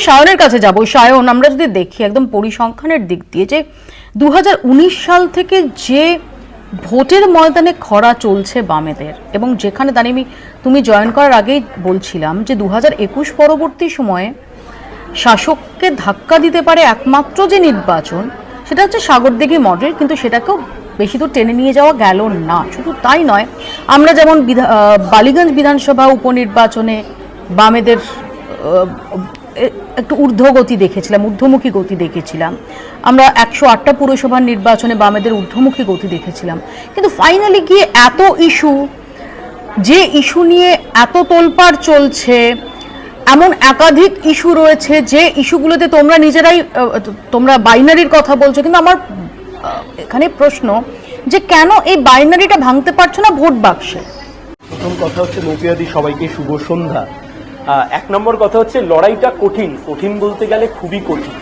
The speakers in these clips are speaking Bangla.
সায়নের কাছে যাব। সায়ন আমরা যদি দেখি একদম পরিসংখ্যানের দিক দিয়ে যে দু হাজার উনিশ সাল থেকে যে ভোটের ময়দানে খরা চলছে বামেদের এবং যেখানে আমি তুমি জয়েন করার আগেই বলছিলাম যে দু পরবর্তী সময়ে শাসককে ধাক্কা দিতে পারে একমাত্র যে নির্বাচন সেটা হচ্ছে সাগরদিঘি মডেল, কিন্তু সেটাকেও বেশি দূর টেনে নিয়ে যাওয়া গেল না। শুধু তাই নয়, আমরা যেমন বিধা- বালিগঞ্জ বিধানসভা উপনির্বাচনে বামেদের একটু ঊর্ধ্বগতি দেখেছিলাম, ঊর্ধ্বমুখী গতি দেখেছিলাম। আমরা একশো আটটা পুরসভার নির্বাচনে বামেদের ঊর্ধ্বমুখী গতি দেখেছিলাম। কিন্তু ফাইনালি গিয়ে এত ইস্যু যে ইস্যু নিয়ে এত তোলপাড় চলছে, এমন একাধিক ইস্যু রয়েছে, যে ইস্যুগুলোতে তোমরা নিজেরাই তোমরা বাইনারির কথা বলছো, কিন্তু আমার এখানে প্রশ্ন, যে কেন এই বাইনারিটা ভাঙতে পারছ না ভোট বাক্সে? প্রথম কথা হচ্ছে মৌপিয়াদি সবাইকে শুভ সন্ধ্যা। এক নম্বর কথা হচ্ছে লড়াইটা কঠিন। কঠিন বলতে গেলে খুবই কঠিন।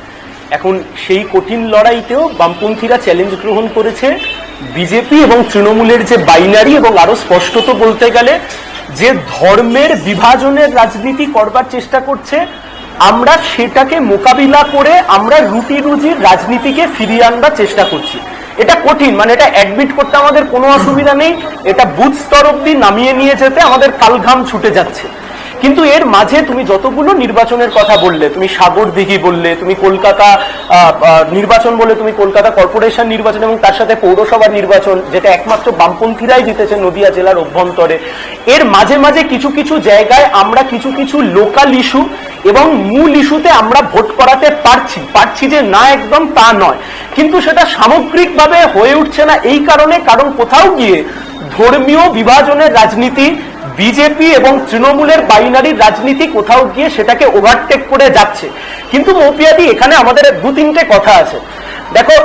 এখন সেই কঠিন লড়াইতেও বামপন্থীরা চ্যালেঞ্জ গ্রহণ করেছে। বিজেপি এবং তৃণমূলের যে বাইনারি এবং আরও স্পষ্টত বলতে গেলে, যে ধর্মের বিভাজনের রাজনীতি করবার চেষ্টা করছে, আমরা সেটাকে মোকাবিলা করে আমরা রুটি রুজির রাজনীতিকে ফিরিয়ে আনবার চেষ্টা করছি। এটা কঠিন মানে এটা অ্যাডমিট করতে আমাদের কোনো অসুবিধা নেই। এটা বুথ স্তর অব্দি নামিয়ে নিয়ে যেতে আমাদের কালঘাম ছুটে যাচ্ছে। কিন্তু এর মাঝে তুমি যতগুলো নির্বাচনের কথা বললে, তুমি সাগর দিঘি বললে, তুমি কলকাতা নির্বাচন বলে তুমি কলকাতা কর্পোরেশন নির্বাচন এবং তার সাথে পৌরসভা নির্বাচন, যেটা একমাত্র বামপন্থীরাই জিতেছে নদিয়া জেলার অভ্যন্তরে, এর মাঝে মাঝে কিছু কিছু জায়গায় আমরা কিছু কিছু লোকাল ইস্যু এবং মূল ইস্যুতে আমরা ভোট করাতে পারছি পারছি যে না একদম তা নয়। কিন্তু সেটা সামগ্রিকভাবে হয়ে উঠছে না এই কারণে, কারণ কোথাও গিয়ে ধর্মীয় বিভাজনের রাজনীতি বিজেপি এবং তৃণমূলের বাইনারির রাজনীতি কোথাও গিয়ে সেটাকে ওভারটেক করে যাচ্ছে। কিন্তু মৌপিয়াদি, এখানে আমাদের দু তিনটে কথা আছে। দেখো,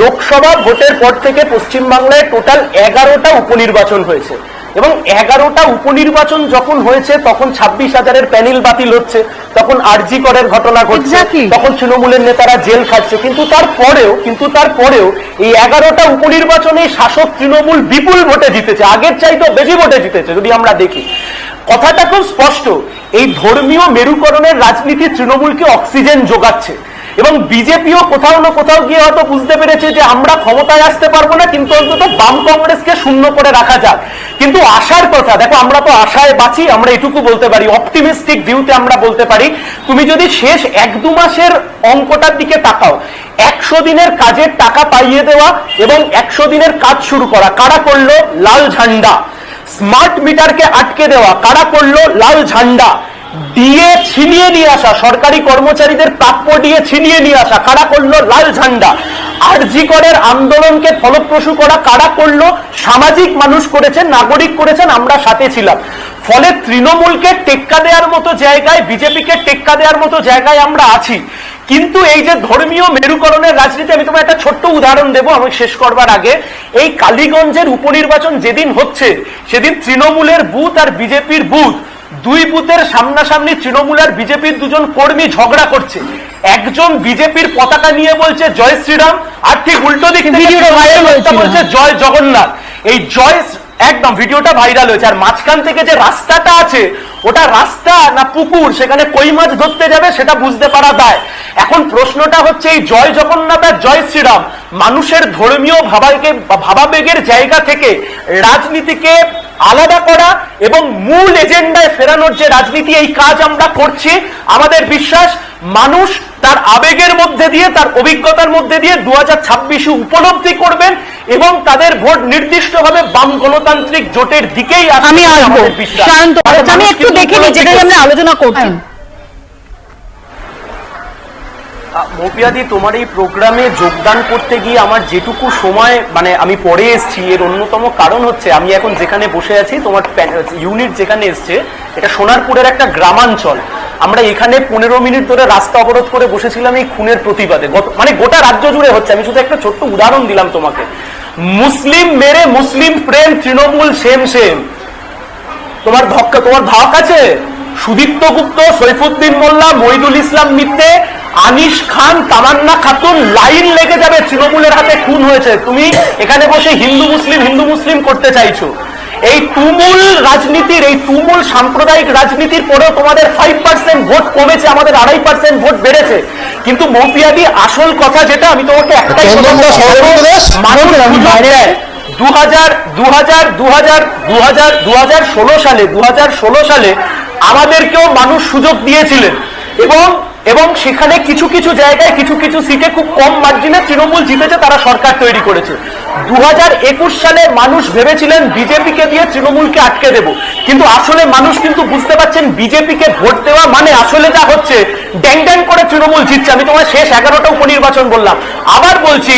লোকসভা ভোটের পর থেকে পশ্চিমবাংলায় টোটাল এগারোটা উপনির্বাচন হয়েছে। এবং এগারোটা উপনির্বাচন যখন হয়েছে তখন ছাব্বিশ হাজারের প্যানেল বাতিল হচ্ছে তখন আরজি করের ঘটনা ঘটছে তখন তৃণমূলের নেতারা জেল খাচ্ছে কিন্তু তারপরেও কিন্তু তারপরেও এই এগারোটা উপনির্বাচনে শাসক তৃণমূল বিপুল ভোটে জিতেছে আগের চাইতেও বেশি ভোটে জিতেছে যদি আমরা দেখি। কথাটা খুব স্পষ্ট এই ধর্মীয় মেরুকরণের রাজনীতি তৃণমূলকে অক্সিজেন যোগাচ্ছে। এবং বিজেপিও কোথাও না কোথাও গিয়ে হয়তো বুঝতে পেরেছে যে আমরা ক্ষমতায় আসতে পারব না, কিন্তু অন্তত বাম কংগ্রেসকে শূন্য করে রাখা যাক। কিন্তু আশার কথা, দেখো আমরা তো আশায় বাঁচি, আমরা এটুকু বলতে পারি অপটিমিস্টিক ভিউতে আমরা বলতে পারি, তুমি যদি শেষ এক দু মাসের অঙ্কটার দিকে তাকাও, একশো দিনের কাজের টাকা পাইয়ে দেওয়া এবং একশো দিনের কাজ শুরু করা, কারা করল? লাল ঝান্ডা। স্মার্ট মিটারকে আটকে দেওয়া, কারা করল? লাল ঝান্ডা। ডিএ ছিনিয়ে নিয়ে আসা, সরকারি কর্মচারীদের প্রাপ্য ডিএ ছিনিয়ে নিয়ে আসা, কারা করল? লাল ঝান্ডা। আরজি করের আন্দোলনকে ফলপ্রসূ করা কারা করল? সামাজিক মানুষ করেছেন, নাগরিক করেছেন, আমরা সাথে ছিলাম। ফলে তৃণমূলকে টেক্কা দেওয়ার মতো জায়গায়, বিজেপিকে টেক্কা দেওয়ার মতো জায়গায় আমরা আছি। কিন্তু এই যে ধর্মীয় মেরুকরণের রাজনীতি, আমি তোমার একটা ছোট্ট উদাহরণ দেবো, আমি শেষ করবার আগে। এই কালীগঞ্জের উপনির্বাচন যেদিন হচ্ছে, সেদিন তৃণমূলের বুথ আর বিজেপির বুথ দুই বুথের সামনাসামনি তৃণমূল আর বিজেপির দুজন কর্মী ঝগড়া করছে। একজন বিজেপির পতাকা নিয়ে বলছে জয় শ্রীরাম আর ঠিক উল্টো দিক। বলছে জয় জগন্নাথ। এই জয় একদম ভিডিওটা ভাইরাল হয়েছে। আর মাঝখান থেকে যে রাস্তাটা আছে ওটা রাস্তা না পুকুর সেখানে কই মাছ ধরতে যাবে সেটা বুঝতে পারা দায় এখন প্রশ্নটা হচ্ছে এই জয় জগন্নাথ আর জয় শ্রীরাম মানুষের ধর্মীয় ভাবাকে ভাবাবেগের জায়গা থেকে রাজনীতিকে আলাদা করা এবং মূল এজেন্ডায় ফেরানোর যে রাজনীতি এই কাজ আমরা করছি আমাদের বিশ্বাস মানুষ তার আবেগের মধ্যে দিয়ে তার অভিজ্ঞতার মধ্যে দিয়ে দু হাজার ছাব্বিশে উপলব্ধি করবেন এবং তাদের ভোট নির্দিষ্টভাবে বাম গণতান্ত্রিক জোটের দিকেই আসবে। আমি আসব। আমি একটু দেখিনি যেটা আমরা আলোচনা করছি। মপিয়াদি, তোমার এই প্রোগ্রামে যোগদান করতে গিয়ে আমার যেটুকু সময় মানে আমি পরে এসেছি, এর অন্যতম কারণ হচ্ছে আমি এখন যেখানে বসে আছি, তোমার ইউনিট যেখানে এসছে, এটা সোনারপুরের একটা গ্রামাঞ্চল। আমরা এখানে পনেরো মিনিট ধরে রাস্তা অবরোধ করে বসেছিলাম এই খুনের প্রতিবাদে। মানে গোটা রাজ্য জুড়ে হচ্ছে, আমি শুধু একটা ছোট্ট উদাহরণ দিলাম তোমাকে। মুসলিম মেরে মুসলিম প্রেম, তৃণমূল সেম সেম। তোমার ধক্কা, তোমার ধাক আছে? সুদীপ্ত গুপ্ত, সৈফুদ্দিন মোল্লা মহিদুল ইসলাম মিত্রে আনিস খান তামান্না খাতুন লাইন লেগে যাবে তৃণমূলের হাতে খুন হয়েছে। তুমি এখানে বসে হিন্দু মুসলিম হিন্দু মুসলিম করতে চাইছো। এই তুমুল রাজনীতির এই তুমুল সাম্প্রদায়িক রাজনীতির পরেও তোমাদের ফাইভ পার্সেন্ট ভোট কমেছে আমাদের আড়াই পার্সেন্ট ভোট বেড়েছে। কিন্তু মৌপিয়াদি আসল কথা যেটা আমি তোমাকে একটাই দু হাজার দু হাজার দু হাজার দু হাজার দু হাজার ষোলো সালে দু হাজার ষোলো সালে আমাদেরকেও মানুষ সুযোগ দিয়েছিলেন। এবং এবং সেখানে কিছু কিছু জায়গায় কিছু কিছু সিটে খুব কম মার্জিনে তৃণমূল জিতেছে, তারা সরকার তৈরি করেছে। দু হাজার একুশ সালে মানুষ ভেবেছিলেন বিজেপিকে দিয়ে তৃণমূলকে আটকে দেব। কিন্তু আসলে মানুষ কিন্তু বুঝতে পারছেন বিজেপিকে ভোট দেওয়া মানে আসলে যা হচ্ছে ড্যাং ড্যাং করে তৃণমূল জিতছে আমি তোমার শেষ এগারোটা উপনির্বাচন বললাম আবার বলছি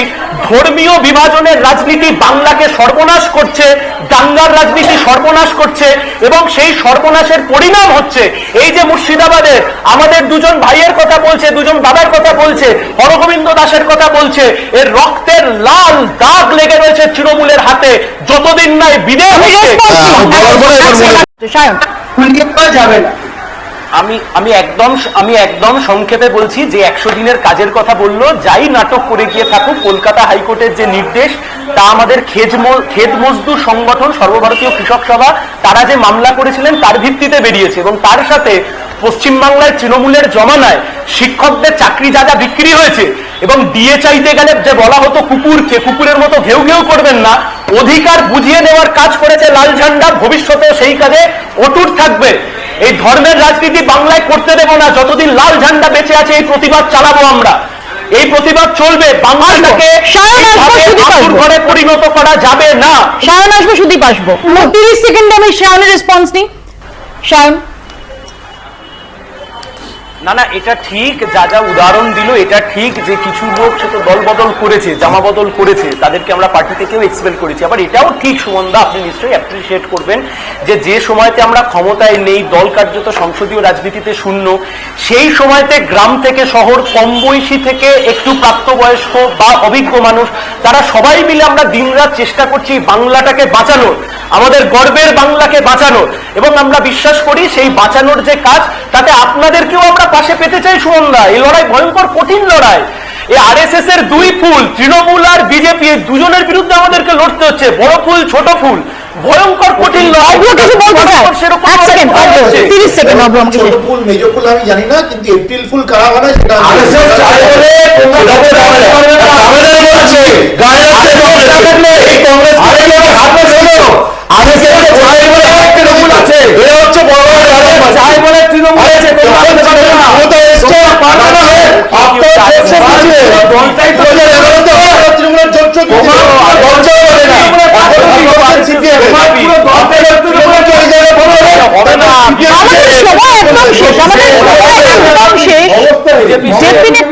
ধর্মীয় বিভাজনের রাজনীতি বাংলাকে সর্বনাশ করছে দাঙ্গার রাজনীতি সর্বনাশ করছে এবং সেই সর্বনাশের পরিণাম হচ্ছে এই যে মুর্শিদাবাদের আমাদের দুজন ভাইয়ের কথা বলছে দুজন বাবার কথা বলছে হরগোবিন্দ দাসের কথা বলছে এর রক্তের লাল দাগ লেগে রয়েছে তৃণমূলের হাতে যতদিন নাই বিদেশ সায়ন যাবে না আমি আমি একদম আমি একদম সংক্ষেপে বলছি যে একশো দিনের কাজের কথা বলল, যাই নাটক করে গিয়ে থাকুক, কলকাতা হাইকোর্টের যে নির্দেশ, তা আমাদের খেজ খেত মজদুর সংগঠন, সর্বভারতীয় কৃষক সভা, তারা যে মামলা করেছিলেন, তার ভিত্তিতে বেরিয়েছে এবং তার সাথে পশ্চিমবাংলায় তৃণমূলের জমানায় শিক্ষকদের চাকরি যা যা বিক্রি হয়েছে, এবং দিয়ে চাইতে গেলে যে বলা হতো কুকুরকে, কুকুরের মতো ঘেউ ঘেউ করবেন না, অধিকার বুঝিয়ে নেওয়ার কাজ করেছে লাল ঝান্ডা ভবিষ্যতে সেই কাজে অটুট থাকবে। এই ধর্মের রাজনীতি বাংলায় করতে দেব না। যতদিন লাল ঝান্ডা বেঁচে আছে এই প্রতিবাদ চালাবো আমরা। এই প্রতিবাদ চলবে। বাংলাটাকে ঘরে পরিণত করা যাবে না। সায়ন আসব সুদীপ আসব তিরিশ সেকেন্ডে আমি সায়নের রেসপন্স নিই। সায়ন না না, এটা ঠিক, যা যা উদাহরণ দিল, এটা ঠিক যে কিছু লোক সে তো দল বদল করেছে জামা বদল করেছে, তাদেরকে আমরা পার্টি থেকেও এক্সপেল করেছি। আবার এটাও ঠিক, সুমনদা, আপনি নিশ্চয়ই অ্যাপ্রিসিয়েট করবেন যে যে সময়তে আমরা ক্ষমতায় নেই, দল কার্যত সংসদীয় রাজনীতিতে শূন্য, সেই সময়তে গ্রাম থেকে শহর, কম বয়সী থেকে একটু প্রাপ্তবয়স্ক বা অভিজ্ঞ মানুষ, তারা সবাই মিলে আমরা দিনরাত চেষ্টা করছি বাংলাটাকে বাঁচানোর, আমাদের গর্বের বাংলাকে বাঁচানোর। এবং আমরা বিশ্বাস করি সেই বাঁচানোর যে কাজ, তাতে আপনাদেরকেও আমরা পাশে পেতে চাই সুমনদা। এই লড়াই ভয়ঙ্কর কঠিন লড়াই। এই আরএসএস এর দুই ফুল তৃণমূল আর বিজেপি দুজনের বিরুদ্ধে আমাদেরকে লড়তে হচ্ছে। বড় ফুল ছোট ফুল। ভয়ঙ্কর কঠিন লড়াই। সেরকম। তিরিশ সেকেন্ড আমাকে। ছোট ফুল মেজ ফুল আমি জানি না কিন্তু এপ্রিল ফুল কারা বানায় সেটা আমি RSS চায় বলে তোমরা ভোটে যাবে না। দামেদার বলছে, গায়ে হাতে জল না থাকলে এই কংগ্রেস আরে লোক হাতে শোনো, RSS এ চায় বলে এক তৃণমূল আছে। এ হচ্ছে বড় বড় আলেম। চায় বলে তৃণমূল আছে, তোমরা হতে পারবে না। ক্ষমতা এসছে, পারবে না। আপনার দেশে আছে। দলটাই তো বলে, এবারে তো তৃণমূলের জোট চোট তোমার আর দলটাও বলে না। এখন কি করছেন CPM? তোমার পুরো দলটাই তৃণমূলের চলে যাবে, বলো না। হবে না। আমাদের সময় একদম শেষ আমাদের সময় একদম